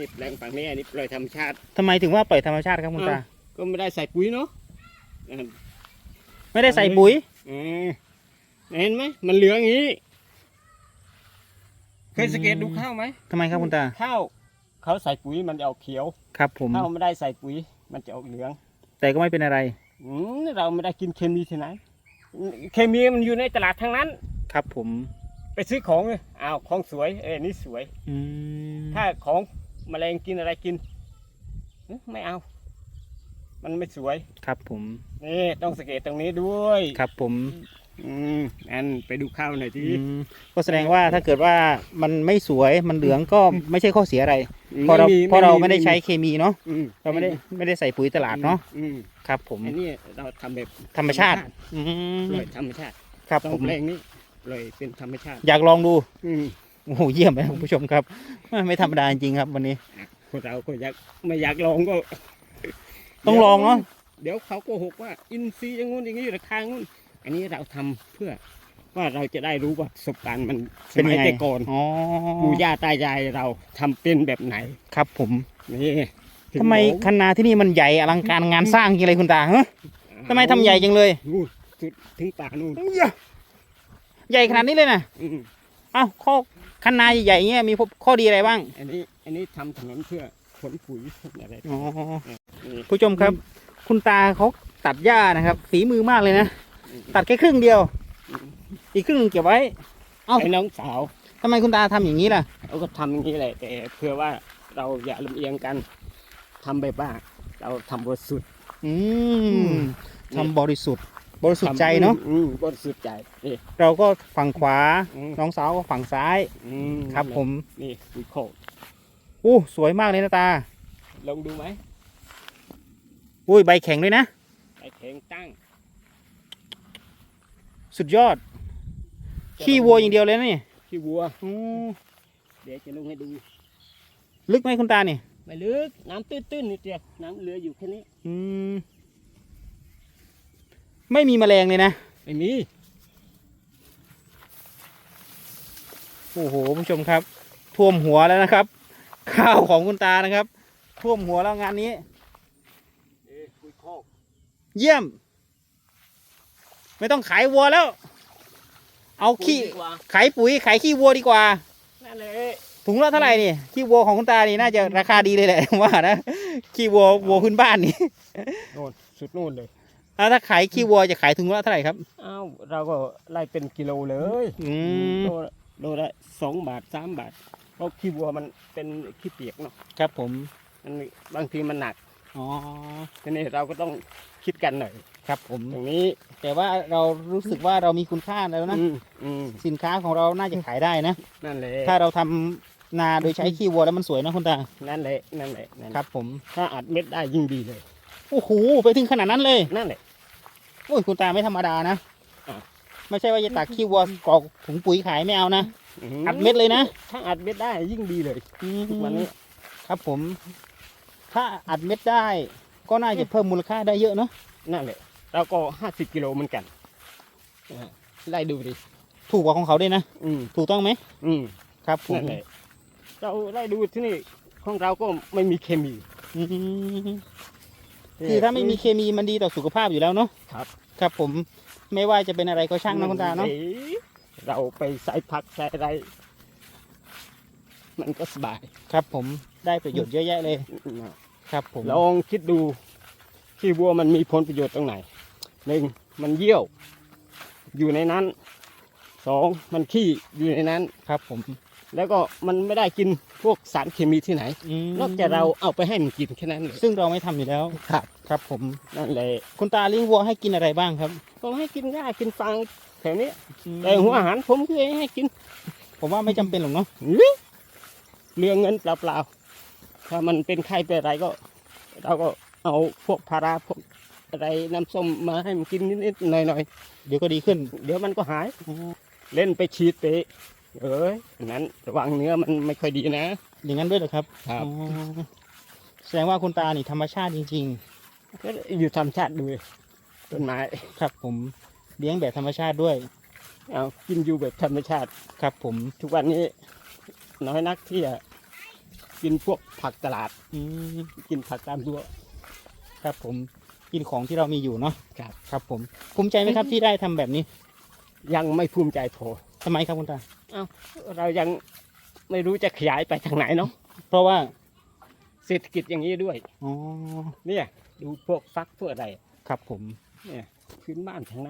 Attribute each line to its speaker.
Speaker 1: นี่แปลงฝั่งนี้อันนี้ปล่อยธรรมชาติ
Speaker 2: ทำไมถึงว่าปล่อยธรรมชาติครับคุณตา
Speaker 1: อ้าวก็ไม่ได้ใส่ปุ๋ยเนาะอ่า
Speaker 2: ไม่ได้ใส่ปุ๋ย
Speaker 1: อืมเห็นไหมมันเหลืองอย่างนี้เคยสังเกตดูข้าวไหม
Speaker 2: ทำไมครับคุณตา
Speaker 1: ข้าวเขาใส่ปุ๋ยมันจะออกเขียว
Speaker 2: ครับ ผม
Speaker 1: ถ้าไม่ได้ใส่ปุ๋ย มันจะออกเหลือง
Speaker 2: แต่ก็ไม่เป็นอะไร
Speaker 1: อืมเราไม่ได้กินเคมีที่ไหน เคมีมันอยู่ในตลาดทั้งนั้น
Speaker 2: ครับผม
Speaker 1: ไปซื้อของเลยอ้าวของสวย เอ้ยนี่สวย
Speaker 2: อืม
Speaker 1: ถ้าของ แมลงกินอะไรกินเอ๊ะไม่เอา มันไม่สวย
Speaker 2: ครับผม
Speaker 1: นี่ต้องสังเกตตรงนี้ด้วย
Speaker 2: ครับผม
Speaker 1: อืมอันไปดูข้าวหน่อยที
Speaker 2: อืมก็แสดงว่าถ้าเกิดว่ามันไม่สวยมันเหลืองก็ไม่ใช่ข้อเสียอะไรเพราะเรา
Speaker 1: ไม่มี
Speaker 2: เพราะเรา
Speaker 1: ไม่มี
Speaker 2: ไม่ได้ใช้เคมีเนาะ
Speaker 1: อืม
Speaker 2: เราไม่ได้ไม่ได้ใส่ปุ๋ยตลาดเนาะ
Speaker 1: อืม
Speaker 2: ครับ ผม
Speaker 1: อันนี้เราทำแบบ
Speaker 2: ธรรมชาติอื
Speaker 1: ป
Speaker 2: ม
Speaker 1: ล่อยธรรมชาติ
Speaker 2: ครับ
Speaker 1: ต้อง
Speaker 2: ผม
Speaker 1: แปลงนี้ปล่อยเป็นธรรมชาติ
Speaker 2: อยากลองดู
Speaker 1: อืม
Speaker 2: โอ้โหเยี่ยมเลยคุณผู้ชมครับ ไม่ธรรมดาจริงๆครับ วันนี้
Speaker 1: คนเราก็อยากไม่อยากลองก็
Speaker 2: ต้องลองเนาะ
Speaker 1: เดี๋ยวเขาโกหกว่า อินทรีย์อย่างงู้นอย่างนี้ราคางู้น อันนี้เราทำเพื่อว่าเราจะได้รู้ว่าประสบการณ์มันส
Speaker 2: เป็น
Speaker 1: มั
Speaker 2: ยั
Speaker 1: ย
Speaker 2: งไง
Speaker 1: แต่ก่อน
Speaker 2: อ๋อ
Speaker 1: ปู่ย่าตายายเราทำเป็นแบบไหน
Speaker 2: ครับผม
Speaker 1: นี่ถึง
Speaker 2: ทำไม
Speaker 1: บอก
Speaker 2: คันนาที่นี่มันใหญ่อลังการงานสร้างจริงเลยคุณตาฮะทำไมทำใหญ่จังเลย
Speaker 1: นู่นสุดถึงป่านู่น
Speaker 2: ใหญ่ขนาดนี้เลยนะ
Speaker 1: อืม
Speaker 2: เอ้าข้อคันนาใหญ่ๆอย่างเงี้ยมีข้อดีอะไรบ้าง
Speaker 1: อันนี้อันนี้ทำถนนเพื่อขนปุ๋ยอะไร
Speaker 2: อ๋อ
Speaker 1: นี่
Speaker 2: ผู้ชมครับ คุณตาเขาตัดหญ้านะครับฝีมือมากเลยนะ ตัดแค่ครึ่งเดียว อีกครึ่งหนึ่งเก็บไว้ เอ้า
Speaker 1: ไอ้น้องสาว
Speaker 2: ทำไมคุณตาทำอย่างนี้ล่ะ
Speaker 1: เขาก็ทำอย่างนี้แหละแต่เพื่อว่าเราอย่าลำเอียงกันทำแบบว่าเราทำบริสุทธิ์
Speaker 2: อื
Speaker 1: อื
Speaker 2: ม
Speaker 1: ม
Speaker 2: ทำบริสุทธิ์ บริสุทธิ์ใจเนาะ
Speaker 1: อืมบริสุทธิ์ใจนี่
Speaker 2: เราก็ฝั่งขวา
Speaker 1: อืม
Speaker 2: น้องสาวก็ฝั่งซ้าย
Speaker 1: อืม
Speaker 2: ครับผม
Speaker 1: นี่ปุ๋ยโคก
Speaker 2: อู้สวยมากเลยนะตา
Speaker 1: ลองดูไหม
Speaker 2: อุ้ยใบแข็งด้วยนะ
Speaker 1: ไอ้แข็งตั้ง
Speaker 2: สุดยอด ขี้วัวอย่างเดียวเลยนะนี่
Speaker 1: ขี้วัว
Speaker 2: อืม
Speaker 1: เดี๋ยวจะลงให้ดู
Speaker 2: ลึกไหมคุณตาเนี่ย
Speaker 1: ไม่ลึก น้ำตื้นๆนิดเดียว น้ำเหลืออยู่แค่นี้
Speaker 2: อืม ไม่มีแมลงเลยนะ
Speaker 1: ไม่มี
Speaker 2: โอ้โหผู้ชมครับ ท่วมหัวแล้วนะครับ ข้าวของคุณตานะครับ ท่วมหัวแล้วงานนี้
Speaker 1: เอ้ยปุ๋ยโคก
Speaker 2: เยี่ยม ไม่ต้องขายวัวแล้ว เอาขี้
Speaker 1: ปุ๋ยดีกว่า
Speaker 2: ขายปุ๋ยขายขี้วัวดีกว่า
Speaker 1: นั่นเลย
Speaker 2: ถุงละเท่าไหร่นี่ขี้วัวของคุณตานี่น่าจะราคาดีเลยแหละว่านะขี้วัววัวพื้นบ้านนี่
Speaker 1: โน่นสุดโน่นเลย
Speaker 2: แล้วถ้าขายขี้วัวจะขายถุงละเท่าไหร่ครับ
Speaker 1: อ้าวเราก็ไล่เป็นกิโลเลย
Speaker 2: อืม
Speaker 1: โลละโลละสองบาทสามบาทเพราะขี้วัวมันเป็นขี้เปียกเนาะ
Speaker 2: ครับผม
Speaker 1: มันบางทีมันหนัก
Speaker 2: อ๋อ
Speaker 1: ทีนี้เราก็ต้องคิดกันหน่อย
Speaker 2: ครับผม
Speaker 1: ตรงนี้
Speaker 2: แต่ว่าเรารู้สึกว่าเรามีคุณค่าแล้วนะ
Speaker 1: อืมอืม
Speaker 2: สินค้าของเราน่าจะขายได้นะ
Speaker 1: นั่นแหละ
Speaker 2: ถ้าเราทำนาโดยใช้ขี้วัวแล้วมันสวยนะคุณตา
Speaker 1: นั่นแหละนั่นแหละนั่นแหละ
Speaker 2: ครับผม
Speaker 1: ถ้าอัดเม็ดได้ยิ่งดีเลย
Speaker 2: โอ้โหไปถึงขนาดนั้นเลย
Speaker 1: นั่นแหละ
Speaker 2: โอ้ยคุณตาไม่ธรรมดานะ
Speaker 1: อะ
Speaker 2: ไม่ใช่ว่าจะตักขี้วัวกรอกถุงปุ๋ยขายไม่เอานะอัดเม็ดเลยนะ
Speaker 1: ถ้าอัดเม็ดได้ยิ่งดีเลยทุกวันนี้
Speaker 2: ครับผม ถ้าอัดเม็ดได้ ก็น่าจะเพิ่มมูลค่าได้เยอะเนาะ
Speaker 1: นั่นแหละเราก็ห้าสิบกิโลเหมือนกันอ่าไล่ดูดิ
Speaker 2: ถูกกว่าของเขาด้วยนะ
Speaker 1: อืม
Speaker 2: ถูกต้องไหม
Speaker 1: อืม
Speaker 2: ครับผม
Speaker 1: นั่นแหละเราไล่ดูที่นี่ของเราก็ไม่มีเคมี
Speaker 2: อืม คือถ้าไม่มีเคมีมันดีต่อสุขภาพอยู่แล้วเนาะ
Speaker 1: ครับ
Speaker 2: ครับผมไม่ว่าจะเป็นอะไรก็ช่างนะคุณตาเนาะ
Speaker 1: อ้เราไปใส่ผักใส่อะไร มันก็สบาย
Speaker 2: ครับผมได้ประโยชน์เยอะแยะเลย ครับผม
Speaker 1: ลองคิดดูขี้วัวมันมีผลประโยชน์ตรงไหนหนึ่งมันเยี่ยว อยู่ในนั้นสองมันขี้อยู่ในนั้น
Speaker 2: ครับผม
Speaker 1: แล้วก็มันไม่ได้กินพวกสารเคมีที่ไหน
Speaker 2: ม
Speaker 1: นอกจากเราเอาไปให้มันกินแค่นั้นเลย
Speaker 2: ซึ่งเราไม่ทำอยู่แล้ว
Speaker 1: ครับ
Speaker 2: ครับผม
Speaker 1: นั่นแหละ
Speaker 2: คุณตาเลี้ยงวัวให้กินอะไรบ้างครับ
Speaker 1: ก็ให้กินหญ้ากินฟางแถวนี้
Speaker 2: อืม
Speaker 1: แต่หัวอาหารผมคือให้กิน
Speaker 2: ผมว่าไม่จำเป็นหรอกเนาะ
Speaker 1: อื้อเรื่องเงินเปล่าๆถ้ามันเป็นไข้เป็นอะไรก็ เราก็เอาพวกพาราพวกอะไรน้ำส้มมาให้มันกินนิดๆหน่อย
Speaker 2: เดี๋ยวก็ดีขึ้น
Speaker 1: ๆเดี๋ยวมันก็หาย เล่นไปฉีดไป เอ้ยนั้นระวังเนื้อมันไม่ค่อยดีนะ
Speaker 2: อย่างนั้นด้วยเหรอครับ
Speaker 1: ครับ
Speaker 2: อ๋อแสดงว่าคุณตานี่ธรรมชาติจริง
Speaker 1: ก็อยู่ธรรมชาติดูต้นไม้
Speaker 2: ๆ ครับ ผมเลี้ยงแบบธรรมชาติด้วย
Speaker 1: เอากินอยู่แบบธรรมชาติ
Speaker 2: ครับ ผม
Speaker 1: ทุกวันนี้ น้อยนักที่จะกินพวกผักตลาด
Speaker 2: อืม
Speaker 1: กินผักตามรั้ว
Speaker 2: ครับผมกินของที่เรามีอยู่เนาะ
Speaker 1: ครับ
Speaker 2: ครับผมภูมิใจไหมครับที่ได้ทำแบบนี้
Speaker 1: ยังไม่ภูมิใจพอ
Speaker 2: ทำไมครับคุณตา
Speaker 1: เรายังไม่รู้จะขยายไปทางไหนเนาะ
Speaker 2: เพราะว่า
Speaker 1: เศรษฐกิจอย่างนี้ด้วย
Speaker 2: อ๋อ
Speaker 1: เนี่ย ดูพวกฟักพวกอะไร
Speaker 2: ครับผม
Speaker 1: เนี่ยพื้นบ้านทางนั้น